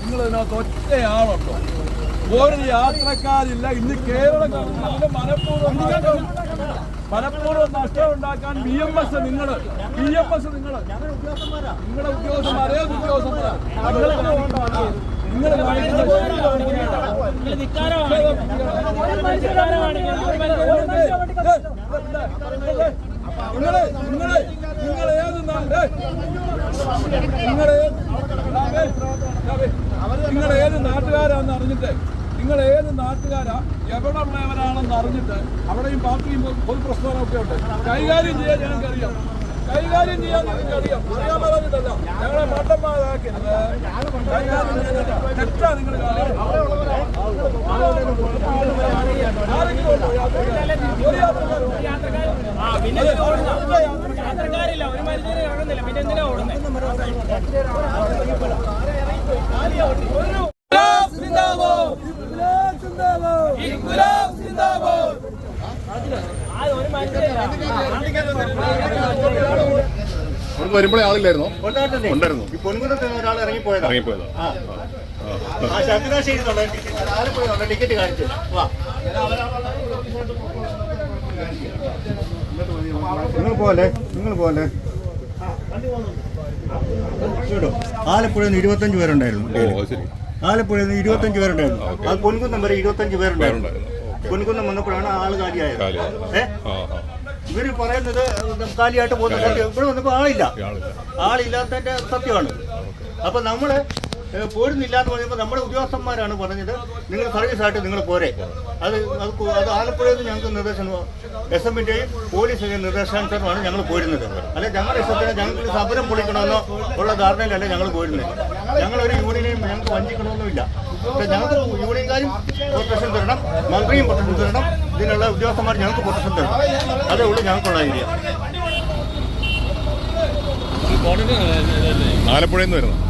നിങ്ങളിതിനകത്ത് ഒറ്റയാളുണ്ടോ? ഒരു യാത്രക്കാരില്ല. ഇന്ന് കേരളം മനഃപൂർവം മനഃപൂർവം നഷ്ടമുണ്ടാക്കാൻ ബി എം എസ് നിങ്ങൾ ബി എം എസ് നിങ്ങൾ. നിങ്ങളുടെ ഉദ്യോഗസ്ഥ ഉദ്യോഗസ്ഥന്മാരാ? നിങ്ങൾ നിങ്ങൾ നിങ്ങൾ ഏത് നാട്ടുകാരാന്ന് അറിഞ്ഞിട്ട് നിങ്ങൾ ഏത് നാട്ടുകാരാ എവിടെ ഉള്ളവരാണെന്ന് അറിഞ്ഞിട്ട് അവിടെയും പാർട്ടിയും പൊതു പ്രസ്ഥാനമൊക്കെ ഉണ്ട്. കൈകാര്യം ചെയ്യാൻ ഞങ്ങൾക്കറിയാം. കൈകാര്യം ചെയ്യാൻ നിങ്ങൾക്കറിയാം അറിയാൻ പറഞ്ഞിട്ടല്ല ഞങ്ങളെ മട്ടന്മാരാക്കരുത് കൈകാര്യം ചെയ്യാൻ തെറ്റാ നിങ്ങൾ ആരെങ്കിലും ഒരു വരുമ്പോഴേ ആളില്ലായിരുന്നോ? ഉണ്ടായിരുന്നേ. ഈ പൊൻകുന്നത്ത് നിന്ന് ഒരാൾ ഇറങ്ങിപ്പോയതാ. ഇറങ്ങിപ്പോയതാ. ആ. ആ ശക്തിനാശേരി എന്നുള്ള ടിക്കറ്റ് ആലപ്പുഴ എന്നുള്ള ടിക്കറ്റ് കാണിച്ചു. വാ. നിങ്ങൾ പോലെ നിങ്ങൾ പോലെ ആലപ്പുഴയിൽ നിന്ന് ഇരുപത്തഞ്ച് പേരുണ്ടായിരുന്നു ആലപ്പുഴയിൽ നിന്ന് ഇരുപത്തഞ്ച് പേരുണ്ടായിരുന്നു. അത് പൊൻകുന്നം വരെ ഇരുപത്തഞ്ച് പേരുണ്ടായിരുന്നു. പൊൻകുന്നം വന്നപ്പോഴാണ് ആൾ കാലിയായത്. ഏഹ് ഏ? ഇവർ പറയുന്നത് കാലിയായിട്ട് പോകുന്ന സത്യം. ഇവിടെ വന്നപ്പോ ആളില്ല. ആളില്ല. ആളില്ലാത്തതിന്റെ സത്യമാണ്. അപ്പൊ നമ്മൾ പോരുന്നില്ല എന്ന് പറയുമ്പോൾ നമ്മുടെ ഉദ്യോഗസ്ഥന്മാരാണ് പറഞ്ഞത്. നിങ്ങൾ സർവീസ് ആയിട്ട് നിങ്ങൾ പോരെ. അത് അത് അത് ആലപ്പുഴയിൽ നിന്ന് ഞങ്ങൾക്ക് നിർദ്ദേശം എസ് എമ്മിന്റെയും പോലീസിന്റെയും നിർദ്ദേശാനുസരണമാണ് ഞങ്ങൾ പോരുന്നത്. അല്ലെ ഞങ്ങളുടെ ഇഷ്ടത്തിന് ഞങ്ങൾക്ക് സമരം പൊളിക്കണമെന്നോ ഉള്ള ധാരണയിലല്ല ഞങ്ങൾ പോരുന്നത്. ഞങ്ങളൊരു യൂണിയനെയും ഞങ്ങൾക്ക് വഞ്ചിക്കണമെന്നുമില്ല പക്ഷെ ഞങ്ങൾക്ക് യൂണിയൻകാരും പ്രൊട്ടക്ഷൻ തരണം മന്ത്രിയും പ്രൊട്ടക്ഷൻ തരണം ഇതിനുള്ള ഉദ്യോഗസ്ഥന്മാർ ഞങ്ങൾക്ക് പ്രൊട്ടക്ഷൻ തരണം. അതേ ഉള്ളൂ ഞങ്ങൾക്കുള്ള ഐഡിയ. ആലപ്പുഴയിൽ നിന്ന് വരുന്നു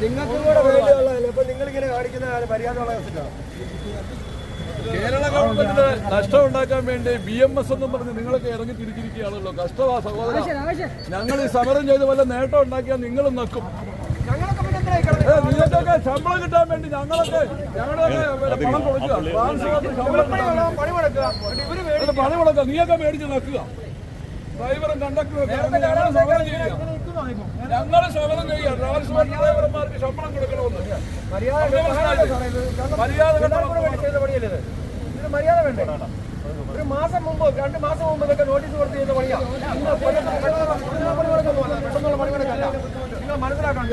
നിങ്ങൾക്കും കൂടെ വേണ്ടിയുള്ളതല്ലേ അപ്പൊ നിങ്ങൾ ഇങ്ങനെ കാണിക്കുന്ന മര്യാദ ഉള്ള കേസിലാണ് കേരള ഗവൺമെന്റിന് നഷ്ടം ഉണ്ടാക്കാൻ വേണ്ടി ബി എം എസ് എന്നും പറഞ്ഞ് നിങ്ങളൊക്കെ ഇറങ്ങി തിരിച്ചിരിക്കുകയാണല്ലോ. കഷ്ടമാ സഹോദര. ഞങ്ങൾ ഈ സമരം ചെയ്ത് വല്ല നേട്ടം ഉണ്ടാക്കിയാൽ നിങ്ങളും നക്കും. ഏ, നിങ്ങൾക്കൊക്കെ ശമ്പളം കിട്ടാൻ വേണ്ടി ഞങ്ങളൊക്കെ ഞങ്ങളുടെ പണം കൊടുക്കുക. പണി നീയൊക്കെ മേടിച്ച് നക്കുക. ഡ്രൈവറും കണ്ടക്ടറും സമരം ചെയ്യുക ഞങ്ങൾ സമരം ചെയ്യുക. ട്രാൻസ്പോർട്ട് ഡ്രൈവർമാർക്ക് ശമ്പളം കൊടുക്കണമെന്ന്. മര്യാദ മര്യാദ വേണ്ടേ? ഒരു മാസം മുമ്പ് രണ്ട് മാസം മുമ്പ് ഇതൊക്കെ നോട്ടീസ് കൊടുത്ത് ചെയ്ത പണിയാണ് പെട്ടെന്നുള്ള പണികളൊക്കെ നിങ്ങൾ മനസ്സിലാക്കണം.